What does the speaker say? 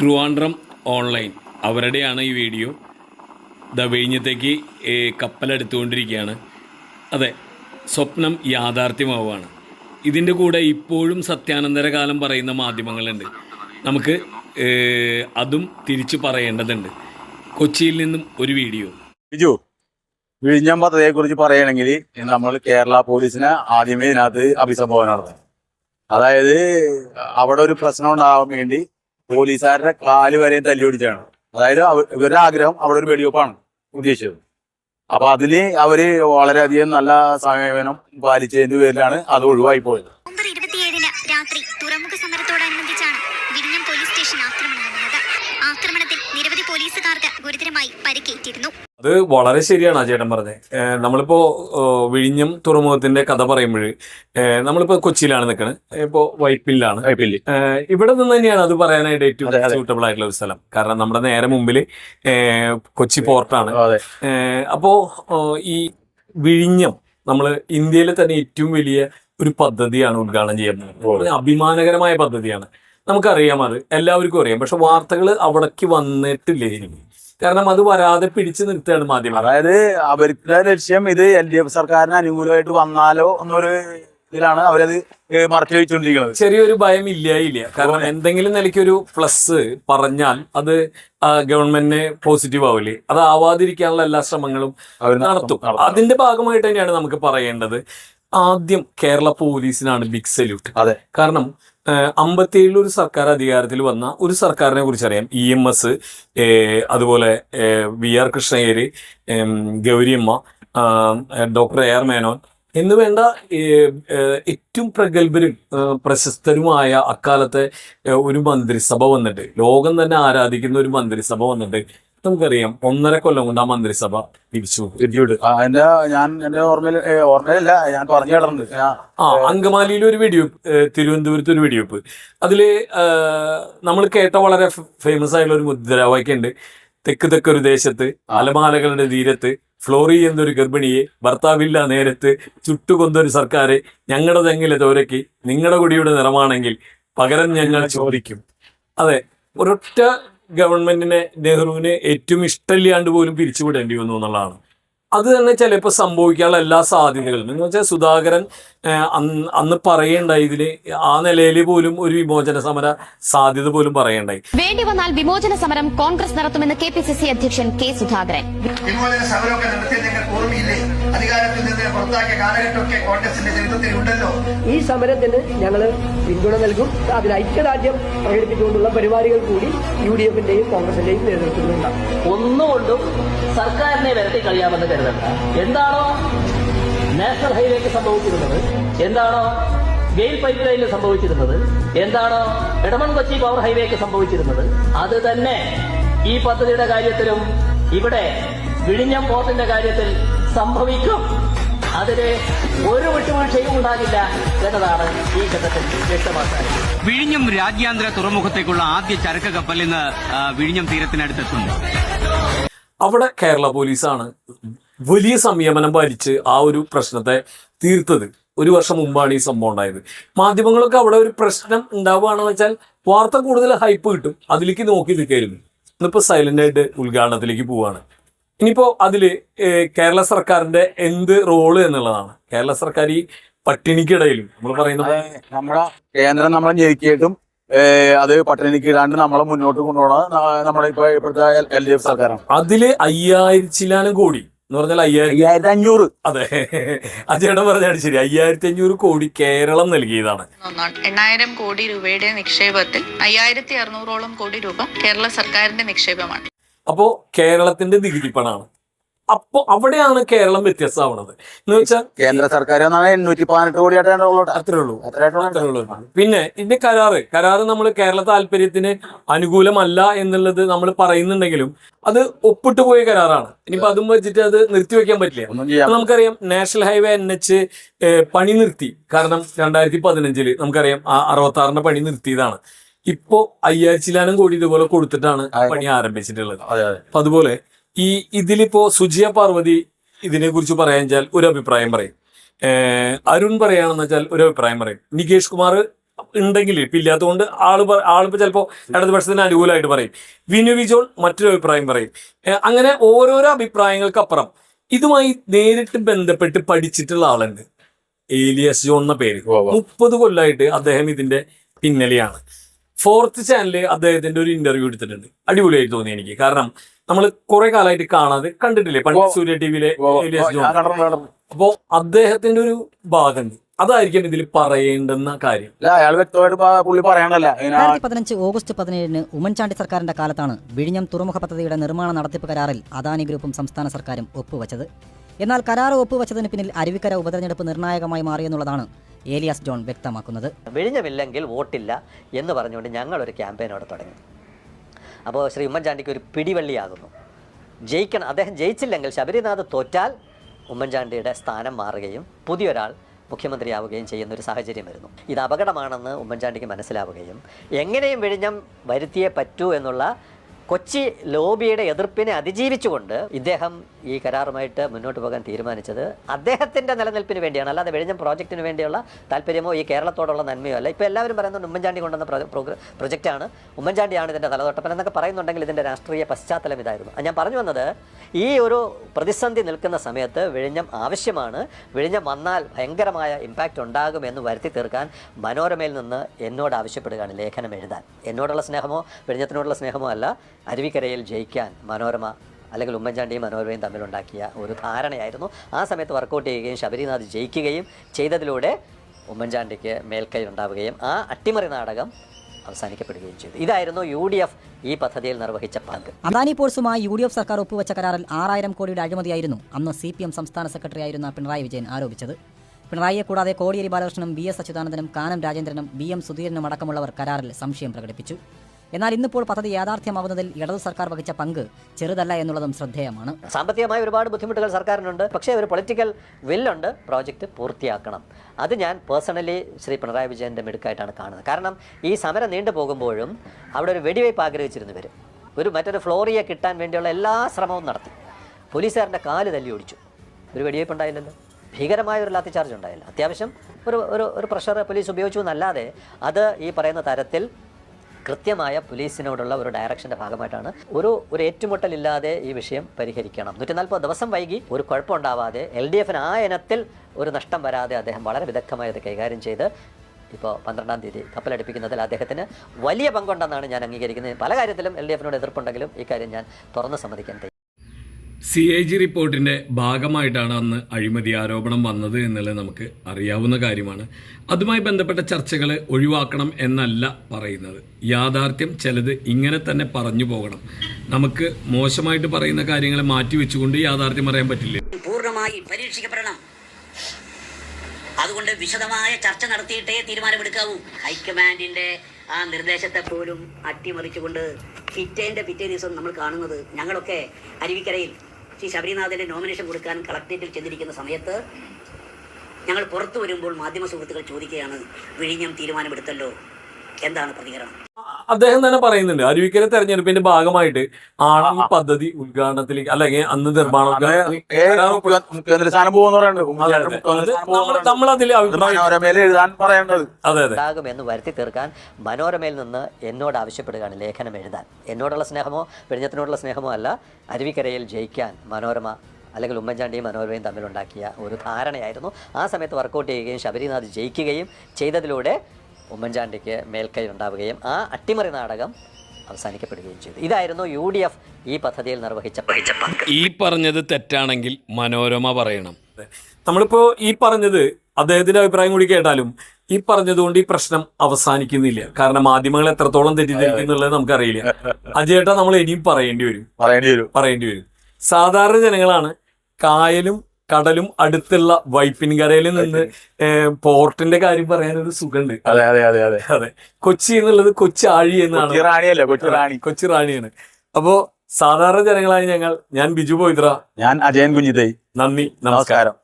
Trivandrum online. അവരുടെയാണ് ഈ video. The വിഴിഞ്ഞത്തേക്ക് കപ്പലെടുത്തുകൊണ്ടിരിക്കുകയാണ്. അതെ സ്വപ്നം യാഥാർത്ഥ്യമാവുകയാണ്. ഇതിന്റെ കൂടെ ഇപ്പോഴും സത്യാനന്തര കാലം പറയുന്ന മാധ്യമങ്ങളുണ്ട്. നമുക്ക് അതും തിരിച്ചു പറയേണ്ടതുണ്ട്. കൊച്ചിയിൽ നിന്നും ഒരു വീഡിയോ. ബിജു വിഴിഞ്ഞം പദ്ധതിയെക്കുറിച്ച് പറയുകയാണെങ്കിൽ നമ്മൾ കേരള പോലീസിനെ ആദ്യമേ ഇതിനകത്ത് അഭിസംബോധന നടത്തും അതായത് അവിടെ ഒരു പ്രശ്നം ഉണ്ടാവാൻ വേണ്ടി പോലീസുകാരുടെ കാൽ വരെയും തല്ലി പിടിച്ചാണ്. അതായത് ഇവരുടെ ആഗ്രഹം അവിടെ ഒരു വെടിവെപ്പാണ് ഉദ്ദേശിച്ചത്. അപ്പൊ അതിൽ അവർ വളരെയധികം നല്ല സമീപനം പാലിച്ചതിന്റെ പേരിലാണ് അത് ഒഴിവായി പോയത്. നവംബർ ഇരുപത്തിയേഴിന് രാത്രി തുറമുഖ സമരത്തോടനുബന്ധിച്ചാണ് വിഴിഞ്ഞം പോലീസ് സ്റ്റേഷൻ ആക്രമണം നടന്നത് ആക്രമണത്തിൽ നിരവധി പോലീസുകാർക്ക് ഗുരുതരമായി പരിക്കേറ്റിരുന്നു അത് വളരെ ശരിയാണ് ആ ചേട്ടൻ പറഞ്ഞത്. നമ്മളിപ്പോൾ നമ്മളിപ്പോ വിഴിഞ്ഞം തുറമുഖത്തിന്റെ കഥ പറയുമ്പോൾ നമ്മളിപ്പോ കൊച്ചിയിലാണ് നിൽക്കുന്നത് ഇപ്പോ വൈപ്പില്ലാണ്. ഇവിടെ നിന്ന് തന്നെയാണ് അത് പറയാനായിട്ട് ഏറ്റവും. സൂട്ടബിൾ ആയിട്ടുള്ള ഒരു സ്ഥലം. കാരണം നമ്മുടെ നേരെ മുമ്പിൽ കൊച്ചി പോർട്ടാണ്. അപ്പോ ഈ വിഴിഞ്ഞം നമ്മൾ ഇന്ത്യയിലെ തന്നെ ഏറ്റവും വലിയ ഒരു പദ്ധതിയാണ് ഉദ്ഘാടനം ചെയ്യുന്നത് അഭിമാനകരമായ പദ്ധതിയാണ്. നമുക്കറിയാം അത്. എല്ലാവർക്കും അറിയാം. പക്ഷെ വാർത്തകൾ അവിടേക്ക് വന്നിട്ടില്ലേ. കാരണം അത് വരാതെ പിടിച്ചു നിർത്തുകയാണ് മാധ്യമം. അതായത് അവരുടെ ലക്ഷ്യം ഇത് എൽ ഡി എഫ് സർക്കാരിന് അനുകൂലമായിട്ട് വന്നാലോ എന്നൊരു ഇതിലാണ് അവരത് മറച്ചു വെച്ചുകൊണ്ടിരിക്കുന്നത്. ചെറിയൊരു ഭയം ഇല്ല. ഇല്ല കാരണം എന്തെങ്കിലും നിലയ്ക്ക് ഒരു പ്ലസ് പറഞ്ഞാൽ അത് ഗവൺമെന്റിന് പോസിറ്റീവ് ആവില്ലേ? അത് ആവാതിരിക്കാനുള്ള എല്ലാ ശ്രമങ്ങളും അവർ നടത്തും അതിന്റെ ഭാഗമായിട്ട് തന്നെയാണ് നമുക്ക് പറയേണ്ടത്. ആദ്യം കേരള പോലീസിനാണ് ബിഗ് സല്യൂട്ട് അതെ. കാരണം അമ്പത്തിയേഴിൽ ഒരു സർക്കാർ അധികാരത്തിൽ വന്ന ഒരു സർക്കാരിനെ കുറിച്ച് അറിയാം ഇ എം എസ് അതുപോലെ V R Krishnaiyer Gowriamma doctor A R Menon എന്ന് വേണ്ട ഏറ്റവും പ്രഗത്ഭരും പ്രശസ്തരുമായ അക്കാലത്തെ ഒരു മന്ത്രിസഭ വന്നിട്ട് ലോകം തന്നെ ആരാധിക്കുന്ന ഒരു മന്ത്രിസഭ വന്നിട്ട് നമുക്കറിയാം. ഒന്നര കൊല്ലം കൊണ്ട് ആ മന്ത്രിസഭ തിരിച്ചു. എന്റെ ഞാൻ എന്റെ ഓർമ്മയിൽ ഓർമ്മയില്ല ഞാൻ പറഞ്ഞു കേട്ടിട്ടുണ്ട്. ആ അങ്കമാലിയിൽ ഒരു വെടിവെപ്പ് തിരുവനന്തപുരത്ത് ഒരു വെടിവെപ്പ്. അതിൽ നമ്മൾ കേട്ട വളരെ ഫേമസ് ആയിട്ടുള്ള ഒരു മുദ്രാവാക്യമുണ്ട്. തെക്ക് തെക്കൊരു ദേശത്ത് അലമാലകളുടെ തീരത്ത് ഫ്ലോറി എന്നൊരു ഗർഭിണിയെ ഭർത്താവില്ല നേരത്ത് ചുട്ടുകൊന്നൊരു സർക്കാരെ ഞങ്ങളുടെ തെങ്ങിലെ തോരയ്ക്ക് നിങ്ങളുടെ കുടിയുടെ നിറമാണെങ്കിൽ പകരം ഞങ്ങൾ ചോദിക്കും. അതെ ഒരൊറ്റ ഗവൺമെന്റിനെ നെഹ്റുവിന് ഏറ്റവും ഇഷ്ടമില്ലാണ്ട് പോലും പിരിച്ചുവിടേണ്ടി വന്നു എന്നുള്ളതാണ്. അത് തന്നെ ചിലപ്പോൾ സംഭവിക്കാനുള്ള എല്ലാ സാധ്യതകളും. എന്ന് വെച്ചാൽ സുധാകരൻ അന്ന് അന്ന് പറയണ്ടായി ഇതിൽ ആ നിലയിൽ പോലും ഒരു വിമോചന സമര സാധ്യത പോലും പറയണ്ടായി. വേണ്ടി വന്നാൽ വിമോചന സമരം കോൺഗ്രസ് നടത്തുമെന്ന് കെ പി സി സി അധ്യക്ഷൻ കെ സുധാകരൻ. വിമോചന സമരമൊക്കെ ഞങ്ങൾക്ക് ഓർമ്മയില്ലേ? അധികാരത്തിൽ നിന്ന് പുറത്താക്കിയ കാലഘട്ടമൊക്കെ കോൺഗ്രസിന്റെ ചരിത്രത്തിൽ ഉണ്ടല്ലോ ഈ സമരത്തിന് ഞങ്ങൾ പിന്തുണ നൽകും. അതിൽ ഐക്യദാർഢ്യം പ്രകടിപ്പിച്ചുകൊണ്ടുള്ള പരിപാടികൾ കൂടി യു ഡി എഫിന്റെയും കോൺഗ്രസിന്റെയും നേതൃത്വത്തിലുണ്ടാകും ഒന്നുകൊണ്ടും സർക്കാരിനെ വരട്ടി കഴിയാമെന്ന് കരുതണ്ട. എന്താണോ നാഷണൽ ഹൈവേക്ക് സംഭവിച്ചിരുന്നത്? എന്താണോ ഗെയിൽ പൈപ്പ് ലൈനിൽ സംഭവിച്ചിരുന്നത്? എന്താണോ എടമൺ കൊച്ചി പവർ ഹൈവേക്ക് സംഭവിച്ചിരുന്നത്? അത് തന്നെ ഈ പദ്ധതിയുടെ കാര്യത്തിലും ഇവിടെ വിഴിഞ്ഞം പോർട്ടിന്റെ കാര്യത്തിൽ സംഭവിക്കും. അതിന് ഒരു വിട്ടുവീഴ്ചയും ഉണ്ടാകില്ല എന്നതാണ് ഈ ഘട്ടത്തിൽ വ്യക്തമാക്കുന്നത് വിഴിഞ്ഞം രാജ്യാന്തര തുറമുഖത്തേക്കുള്ള ആദ്യ ചരക്ക് കപ്പൽ ഇന്ന് വിഴിഞ്ഞം തീരത്തിനടുത്തെത്തുന്നു. അവിടെ കേരള പോലീസാണ് വലിയ സംയമനം പാലിച്ച് ആ ഒരു പ്രശ്നത്തെ തീർത്തത്. ഒരു വർഷം മുമ്പാണ് ഈ സംഭവം ഉണ്ടായത്. മാധ്യമങ്ങളൊക്കെ അവിടെ ഒരു പ്രശ്നം ഉണ്ടാവുകയാണെന്ന് വെച്ചാൽ വാർത്ത കൂടുതൽ ഹൈപ്പ് കിട്ടും. അതിലേക്ക് നോക്കി നിൽക്കായിരുന്നു. ഇന്നിപ്പോൾ സൈലന്റ് ആയിട്ട് ഉദ്ഘാടനത്തിലേക്ക് പോവാണ് ഇനിയിപ്പോ അതിൽ കേരള സർക്കാരിന്റെ എന്ത് റോൾ എന്നുള്ളതാണ്. കേരള സർക്കാർ ഈ പട്ടിണിക്കിടയിലും നമ്മൾ പറയുന്നത് നമ്മുടെ കേന്ദ്രം നമ്മളെ ഞെരുക്കിയിട്ടും അത് പട്ടിണിക്കിടാണ്ട് നമ്മളെ മുന്നോട്ട് കൊണ്ടുപോകണം നമ്മുടെ ഇപ്പൊ ഇപ്പോഴത്തെ എൽ ഡി എഫ് സർക്കാരാണ്. അതിൽ അയ്യായിരച്ചിലാനും കോടി എന്ന് പറഞ്ഞാൽ അയ്യായിരം അയ്യായിരത്തി അഞ്ഞൂറ് അതെ അജയുടെ പറഞ്ഞാണ് ശരി. അയ്യായിരത്തി അഞ്ഞൂറ് കോടി കേരളം നൽകിയതാണ്. എണ്ണായിരം കോടി രൂപയുടെ നിക്ഷേപത്തിൽ അയ്യായിരത്തി അറുന്നൂറോളം കോടി രൂപ കേരള സർക്കാരിന്റെ നിക്ഷേപമാണ്. അപ്പോ കേരളത്തിന്റെ നികുതി പണമാണ് അപ്പോ അവിടെയാണ് കേരളം വ്യത്യസ്തമാവുന്നത്. എന്ന് വെച്ചാൽ കേന്ദ്ര സർക്കാർ എണ്ണൂറ്റി പതിനെട്ട് കോടിയായിട്ടാണ് അത്രേ ഉള്ളൂ. അത്രേ ഉള്ളൂ. പിന്നെ ഇതിന്റെ കരാറ്. കരാറ് നമ്മൾ കേരള താല്പര്യത്തിന് അനുകൂലമല്ല എന്നുള്ളത് നമ്മൾ പറയുന്നുണ്ടെങ്കിലും അത് ഒപ്പിട്ട് പോയ കരാറാണ്. ഇനിയിപ്പോ അതും വെച്ചിട്ട് അത് നിർത്തിവെക്കാൻ പറ്റില്ല. നമുക്കറിയാം നാഷണൽ ഹൈവേ എൻ എച്ച് പണി നിർത്തി. കാരണം രണ്ടായിരത്തി പതിനഞ്ചിൽ നമുക്കറിയാം ആ അറുപത്തി ആറിന്റെ പണി നിർത്തിയതാണ്. ഇപ്പോ അയ്യായിരച്ചിലാനും കോടി ഇതുപോലെ കൊടുത്തിട്ടാണ് പണി ആരംഭിച്ചിട്ടുള്ളത്. അപ്പൊ അതുപോലെ ഈ ഇതിലിപ്പോ സുജിയ പാർവതി ഇതിനെ കുറിച്ച് പറയാൻ വെച്ചാൽ ഒരു അഭിപ്രായം പറയും. അരുൺ പറയാണെന്ന് വെച്ചാൽ ഒരു അഭിപ്രായം പറയും. നികേഷ് കുമാർ ഉണ്ടെങ്കിൽ ഇപ്പൊ ഇല്ലാത്തതുകൊണ്ട് ആൾ ആളിപ്പോ ചിലപ്പോ ഇടതുപക്ഷത്തിന് അനുകൂലമായിട്ട് പറയും. വിനു വിജോൾ മറ്റൊരു അഭിപ്രായം പറയും. അങ്ങനെ ഓരോരോ അഭിപ്രായങ്ങൾക്ക് അപ്പുറം ഇതുമായി നേരിട്ട് ബന്ധപ്പെട്ട് പഠിച്ചിട്ടുള്ള ആളുണ്ട്. ഏലിയസ് ജോൺ എന്ന പേര്. മുപ്പത് കൊല്ലമായിട്ട് അദ്ദേഹം ഇതിന്റെ പിന്നലെയാണ്. ഫോർത്ത് ചാനലിൽ അദ്ദേഹത്തിന്റെ ഒരു ഇന്റർവ്യൂ എടുത്തിട്ടുണ്ട്. അടിപൊളിയായി തോന്നി എനിക്ക്. കാരണം നമ്മൾ കുറെ കാലമായിട്ട് കാണാതെ കണ്ടിട്ടില്ലേ? പണ്ട് സൂര്യ ടിവിയിലെ. അപ്പോ അദ്ദേഹത്തിന്റെ ഒരു ഭാഗമുണ്ട്. അതായിരിക്കും ഇതിൽ പറയേണ്ടെന്ന കാര്യം. രണ്ടായിരത്തി പതിനഞ്ച് ഓഗസ്റ്റ് പതിനേഴിന് ഉമ്മൻചാണ്ടി സർക്കാരിന്റെ കാലത്താണ് വിഴിഞ്ഞം തുറമുഖ പദ്ധതിയുടെ നിർമ്മാണ നടത്തിപ്പ് കരാറിൽ അദാനി ഗ്രൂപ്പും സംസ്ഥാന സർക്കാരും ഒപ്പുവച്ചത്. എന്നാൽ കരാർ ഒപ്പുവച്ചതിന് പിന്നിൽ അരുവിക്കര ഉപതെരഞ്ഞെടുപ്പ് നിർണായകമായി മാറിയെന്നുള്ളതാണ് ഏലിയാസ് ജോൺ വ്യക്തമാക്കുന്നത്. വിഴിഞ്ഞമില്ലെങ്കിൽ വോട്ടില്ല എന്ന് പറഞ്ഞുകൊണ്ട് ഞങ്ങളൊരു ക്യാമ്പയിൻ അവിടെ തുടങ്ങി. അപ്പോൾ ശ്രീ ഉമ്മൻചാണ്ടിക്ക് ഒരു പിടിവള്ളിയാകുന്നു. ജയിക്കണം അദ്ദേഹം ജയിച്ചില്ലെങ്കിൽ ശബരിനാഥ് തോറ്റാൽ ഉമ്മൻചാണ്ടിയുടെ സ്ഥാനം മാറുകയും പുതിയൊരാൾ മുഖ്യമന്ത്രിയാവുകയും ചെയ്യുന്ന ഒരു സാഹചര്യം വരുന്നു. ഇത് അപകടമാണെന്ന് ഉമ്മൻചാണ്ടിക്ക് മനസ്സിലാവുകയും എങ്ങനെയും വിഴിഞ്ഞം വരുത്തിയേ പറ്റൂ എന്നുള്ള കൊച്ചി ലോബിയുടെ എതിർപ്പിനെ അതിജീവിച്ചുകൊണ്ട് ഇദ്ദേഹം ഈ കരാറുമായിട്ട് മുന്നോട്ട് പോകാൻ തീരുമാനിച്ചത് അദ്ദേഹത്തിന്റെ നിലനിൽപ്പിന് വേണ്ടിയാണ്. അല്ലാതെ വെഴിഞ്ഞം പ്രോജക്റ്റിന് വേണ്ടിയുള്ള താല്പര്യമോ ഈ കേരളത്തോടുള്ള നന്മയോ അല്ല. ഇപ്പോൾ എല്ലാവരും പറയുന്നത് ഉമ്മൻചാണ്ടി കൊണ്ടുവന്ന പ്രൊജക്റ്റാണ്. ഉമ്മൻചാണ്ടിയാണ് ഇതിന്റെ തലതൊട്ടപ്പൻ എന്നൊക്കെ പറയുന്നുണ്ടെങ്കിൽ ഇതിന്റെ രാഷ്ട്രീയ പശ്ചാത്തലം ഇതായിരുന്നു. ഞാൻ പറഞ്ഞു വന്നത് ഈ ഒരു പ്രതിസന്ധി നിൽക്കുന്ന സമയത്ത് വിഴിഞ്ഞം ആവശ്യമാണ്. വിഴിഞ്ഞം വന്നാൽ ഭയങ്കരമായ ഇമ്പാക്റ്റ് ഉണ്ടാകുമെന്ന് വരുത്തി തീർക്കാൻ മനോരമയിൽ നിന്ന് എന്നോട് ആവശ്യപ്പെടുകയാണ് ലേഖനം എഴുതാൻ. എന്നോടുള്ള സ്നേഹമോ വിഴിഞ്ഞത്തിനോടുള്ള സ്നേഹമോ അല്ല. അരുവിക്കരയിൽ ജയിക്കാൻ മനോരമ അല്ലെങ്കിൽ ഉമ്മൻചാണ്ടിയും മനോരമയും തമ്മിലുണ്ടാക്കിയ ഒരു ധാരണയായിരുന്നു. ആ സമയത്ത് വർക്കൗട്ട് ചെയ്യുകയും ശബരിനാഥ് ജയിക്കുകയും ചെയ്തതിലൂടെ ഉമ്മൻചാണ്ടിക്ക് മേൽക്കൈ ഉണ്ടാവുകയും ആ അട്ടിമറി നാടകം അവസാനിക്കപ്പെടുകയും ചെയ്തു. ഇതായിരുന്നു യു ഡി എഫ് ഈ പദ്ധതിയിൽ നിർവഹിച്ച പങ്ക്. അദാനി പോഴ്സുമായി യു ഡി എഫ് സർക്കാർ ഒപ്പുവെച്ച കരാറിൽ ആറായിരം കോടിയുടെ അഴിമതിയായിരുന്നു. അന്ന് സി പി എം സംസ്ഥാന സെക്രട്ടറി ആയിരുന്ന പിണറായി വിജയൻ ആരോപിച്ചത്. പിണറായിയെ കൂടാതെ കോടിയേരി ബാലകൃഷ്ണനും ബി എസ് അച്യുതാനന്ദനും കാനം രാജേന്ദ്രനും ബി എം സുധീരനും അടക്കമുള്ളവർ കരാറിൽ സംശയം പ്രകടിപ്പിച്ചു. എന്നാൽ ഇന്നിപ്പോൾ പദ്ധതി യാഥാർത്ഥ്യമാവുന്നതിൽ ഇടതു സർക്കാർ വഹിച്ച പങ്ക് ചെറുതല്ല എന്നുള്ളതും ശ്രദ്ധേയമാണ്. സാമ്പത്തികമായി ഒരുപാട് ബുദ്ധിമുട്ടുകൾ സർക്കാരിനുണ്ട്. പക്ഷേ ഒരു പൊളിറ്റിക്കൽ വില്ലുണ്ട്. പ്രോജക്റ്റ് പൂർത്തിയാക്കണം. അത് ഞാൻ പേഴ്സണലി ശ്രീ പിണറായി വിജയന്റെ മിടുക്കായിട്ടാണ് കാണുന്നത്. കാരണം ഈ സമരം നീണ്ടു പോകുമ്പോഴും അവിടെ ഒരു വെടിവയ്പ് ആഗ്രഹിച്ചിരുന്നു ഇവർ ഒരു മറ്റൊരു ഫ്ലോറിയെ കിട്ടാൻ വേണ്ടിയുള്ള എല്ലാ ശ്രമവും നടത്തി. പോലീസുകാരന്റെ കാൽ തല്ലി ഓടിച്ചു. ഒരു വെടിവയ്പ് ഉണ്ടായില്ലല്ലോ. ഭീകരമായ ഒരു ലാത്തി ചാർജ് ഉണ്ടായില്ല. അത്യാവശ്യം ഒരു ഒരു പ്രഷർ പോലീസ് ഉപയോഗിച്ചു എന്നല്ലാതെ അത് ഈ പറയുന്ന തരത്തിൽ കൃത്യമായ പോലീസിനോടുള്ള ഒരു ഡയറക്ഷന്റെ ഭാഗമായിട്ടാണ് ഒരു ഒരു ഏറ്റുമുട്ടലില്ലാതെ ഈ വിഷയം പരിഹരിക്കണം. നൂറ്റി നാൽപ്പത് ദിവസം വൈകി ഒരു കുഴപ്പമുണ്ടാവാതെ എൽ ഡി എഫിന് ആ ഇനത്തിൽ ഒരു നഷ്ടം വരാതെ അദ്ദേഹം വളരെ വിദഗ്ധമായി അത് കൈകാര്യം ചെയ്ത് ഇപ്പോൾ പന്ത്രണ്ടാം തീയതി കപ്പലടിപ്പിക്കുന്നതിൽ അദ്ദേഹത്തിന് വലിയ പങ്കുണ്ടെന്നാണ് ഞാൻ അംഗീകരിക്കുന്നത്. പല കാര്യത്തിലും എൽ ഡി എഫിനോട് എതിർപ്പുണ്ടെങ്കിലും ഇക്കാര്യം ഞാൻ തുറന്ന് സമ്മതിക്കാൻ സി എ ജി റിപ്പോർട്ടിന്റെ ഭാഗമായിട്ടാണ് അന്ന് അഴിമതി ആരോപണം വന്നത് എന്നുള്ളത് നമുക്ക് അറിയാവുന്ന കാര്യമാണ്. അതുമായി ബന്ധപ്പെട്ട ചർച്ചകൾ ഒഴിവാക്കണം എന്നല്ല പറയുന്നത്. യാഥാർത്ഥ്യം ചിലത് ഇങ്ങനെ തന്നെ പറഞ്ഞു പോകണം. നമുക്ക് മോശമായിട്ട് പറയുന്ന കാര്യങ്ങളെ മാറ്റി വെച്ചുകൊണ്ട് യാഥാർത്ഥ്യം പറയാൻ പറ്റില്ല. പൂർണമായി പരീക്ഷിക്കപ്പെടണം. അതുകൊണ്ട് വിശദമായ ചർച്ച നടത്തിയിട്ടേ തീരുമാനമെടുക്കാവൂ. ഹൈക്കമാൻഡിന്റെ ആ നിർദ്ദേശത്തെ പോലും അട്ടിമറിച്ചുകൊണ്ട് പിറ്റേന്റെ പിറ്റേ ദിവസം നമ്മൾ കാണുന്നത് ഞങ്ങളൊക്കെ അരുവിക്കരയിൽ ശ്രീ ശബരിനാഥന്റെ നോമിനേഷൻ കൊടുക്കാൻ കളക്ടറേറ്റിൽ ചെന്നിരിക്കുന്ന സമയത്ത് ഞങ്ങൾ പുറത്തു വരുമ്പോൾ മാധ്യമ സുഹൃത്തുക്കൾ ചോദിക്കുകയാണ് വിഴിഞ്ഞം തീരുമാനമെടുത്തല്ലോ. എന്താണ് പ്രതികരണം? അദ്ദേഹം തന്നെ പറയുന്നുണ്ട്. അരുവിക്കര തെരഞ്ഞെടുപ്പിന്റെ ഭാഗമായിട്ട് ആണ് ഈ പദ്ധതി ഉദ്ഘാടനത്തിലേക്ക് അല്ലെങ്കിൽ അന്ന് നിർമ്മാണം നമ്മളതിൽ അഭിപ്രായം ഉണ്ടാകുമെന്ന് വരുത്തി തീർക്കാൻ മനോരമയിൽ നിന്ന് എന്നോട് ആവശ്യപ്പെടുകയാണ് ലേഖനം എഴുതാൻ. എന്നോടുള്ള സ്നേഹമോ പെരിഞ്ഞത്തിനോടുള്ള സ്നേഹമോ അല്ല അരുവിക്കരയിൽ ജയിക്കാൻ മനോരമ അല്ലെങ്കിൽ ഉമ്മൻചാണ്ടിയും മനോരമയും തമ്മിലുണ്ടാക്കിയ ഒരു ധാരണയായിരുന്നു. ആ സമയത്ത് വർക്കൗട്ട് ചെയ്യുകയും ശബരിനാഥ് ജയിക്കുകയും ചെയ്തതിലൂടെ ഉമ്മൻചാണ്ടിക്ക് മേൽക്കൈ ഉണ്ടാവുകയും ആ അട്ടിമറി നാടകം അവസാനിക്കപ്പെടുകയും ചെയ്തു. ഇതായിരുന്നു യു ഡി എഫ് ഈ പദ്ധതിയിൽ നിർവഹിച്ച പങ്ക്. ഈ പറഞ്ഞത് തെറ്റാണെങ്കിൽ മനോരമ പറയണം. നമ്മളിപ്പോ ഈ പറഞ്ഞത് അദ്ദേഹത്തിന്റെ അഭിപ്രായം കൂടി കേട്ടാലും ഈ പറഞ്ഞതുകൊണ്ട് ഈ പ്രശ്നം അവസാനിക്കുന്നില്ല. കാരണം മാധ്യമങ്ങൾ എത്രത്തോളം തെറ്റിദ്ധരിക്കുന്നുള്ളത് നമുക്കറിയില്ല. അജേട്ടാ നമ്മൾ ഇനിയും പറയേണ്ടി വരും. പറയേണ്ടി വരും. പറയേണ്ടി വരും. സാധാരണ ജനങ്ങളാണ് കായലും കടലും അടുത്തുള്ള വൈപ്പിൻകരയിൽ നിന്ന് പോർട്ടിന്റെ കാര്യം പറയാനൊരു സുഖമുണ്ട് അതെ അതെ അതെ അതെ. അതെ. കൊച്ചി എന്നുള്ളത് കൊച്ചി ആഴി എന്നാണ്. കൊച്ചി റാണിയല്ലേ കൊച്ചി റാണി. കൊച്ചി റാണിയാണ്. അപ്പോ സാധാരണ ജനങ്ങളായ ഞങ്ങൾ ഞാൻ ബിജു പോയിത്ര ഞാൻ അജയൻ കുഞ്ഞിതൈ. നന്ദി നമസ്കാരം.